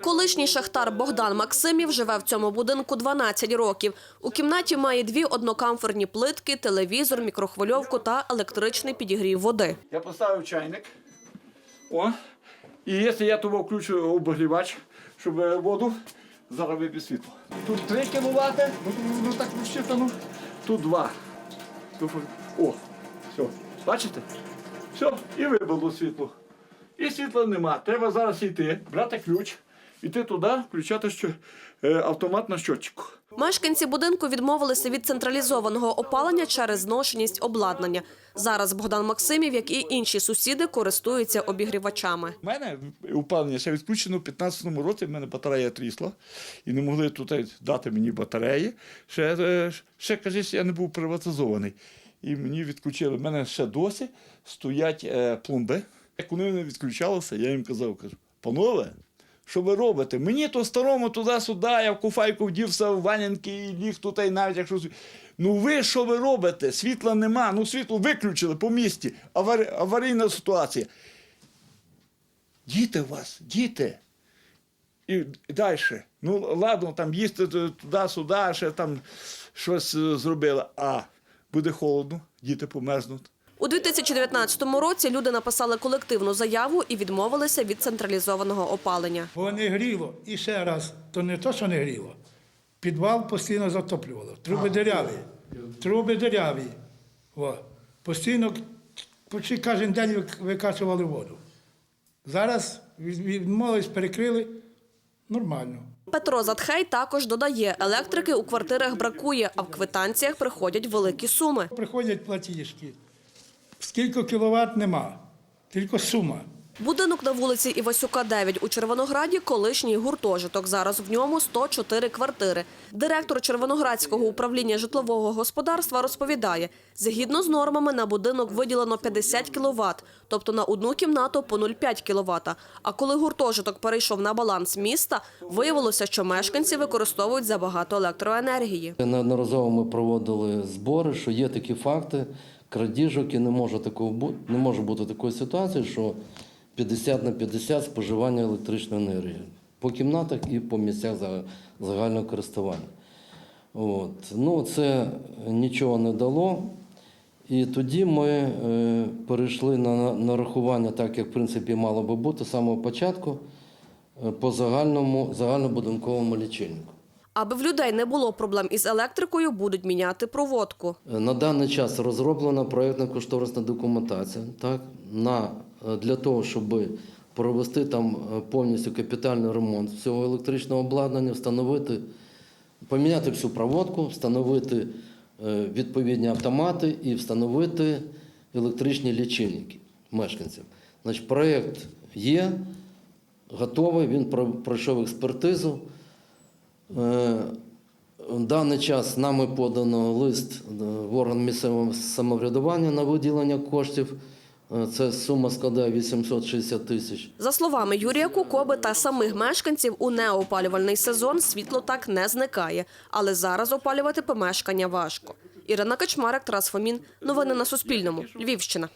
Колишній шахтар Богдан Максимів живе в цьому будинку 12 років. У кімнаті має дві однокамфорні плитки, телевізор, мікрохвильовку та електричний підігрів води. Я поставив чайник. О. І якщо я того включу обогрівач, щоб е, воду виб'є світло. Тут 3 кВт, ну, ну, так розчитано. Тут 2. Тут, о, все. Бачите? Все, і вибило світло. І світла нема. Треба зараз йти, брати ключ, іти туди, включати що, е, автомат на щотчику. Мешканці будинку відмовилися від централізованого опалення через зношеність обладнання. Зараз Богдан Максимів, як і інші сусіди, користуються обігрівачами. У мене опалення ще відключено у 15-му році, в мене батарея трісла, і не могли тут дати мені батареї. Ще, е, ще кажись, я не був приватизований. І мені відключили. У мене ще досі стоять е, пломби. Як вони не відключалися, я їм казав, кажу, панове, що ви робите? Мені то старому туди-сюди, я в куфайку вдівся в ванянки і ліг тут, і навіть якщо. Ну ви що ви робите? Світла нема, ну світло виключили по місті. Аварі... Аварійна ситуація. Діти у вас, діти. І далі. Ну, ладно, там їсти туди-сюди, ще там щось е, зробили. А буде холодно, діти померзнуть. У 2019 році люди написали колективну заяву і відмовилися від централізованого опалення. Бо не гріло. І ще раз, то не то, що не гріло. Підвал постійно затоплювало. Труби диряві. Труби диряві. О. Постійно почти кожен день викачували воду. Зараз відмовились, перекрили. Нормально. Петро Затхей також додає, електрики у квартирах бракує, а в квитанціях приходять великі суми. Приходять платіжки. Скільки кіловат нема, тільки сума. Будинок на вулиці Івасюка, 9 у Червонограді – колишній гуртожиток. Зараз в ньому 104 квартири. Директор Червоноградського управління житлового господарства розповідає, згідно з нормами на будинок виділено 50 кВт, тобто на одну кімнату по 0,5 кВт. А коли гуртожиток перейшов на баланс міста, виявилося, що мешканці використовують забагато електроенергії. Неодноразово ми проводили збори, що є такі факти крадіжок і не може такого бу- не може бути такої ситуації, що 50 на 50 споживання електричної енергії по кімнатах і по місцях загального користування. От. Ну, це нічого не дало. І тоді ми е, перейшли на нарахування, так як в принципі мало би бути з самого початку, е, по загальному загальнобудинковому лічильнику. Аби в людей не було проблем із електрикою, будуть міняти проводку. На даний час розроблена проєктна кошторисна документація так, на, е, для того, щоб провести там е, повністю капітальний ремонт всього електричного обладнання, встановити, поміняти всю проводку, встановити е, відповідні автомати і встановити електричні лічильники мешканців. Значить, проєкт є, готовий, він пройшов експертизу. Е, В даний час нами подано лист е, в орган місцевого самоврядування на виділення коштів. Е, Це сума складає 860 тисяч. За словами Юрія Кукоби та самих мешканців, у неопалювальний сезон світло так не зникає, але зараз опалювати помешкання важко. Ірина Качмарик, Тарас Фомін. Новини на Суспільному. Львівщина.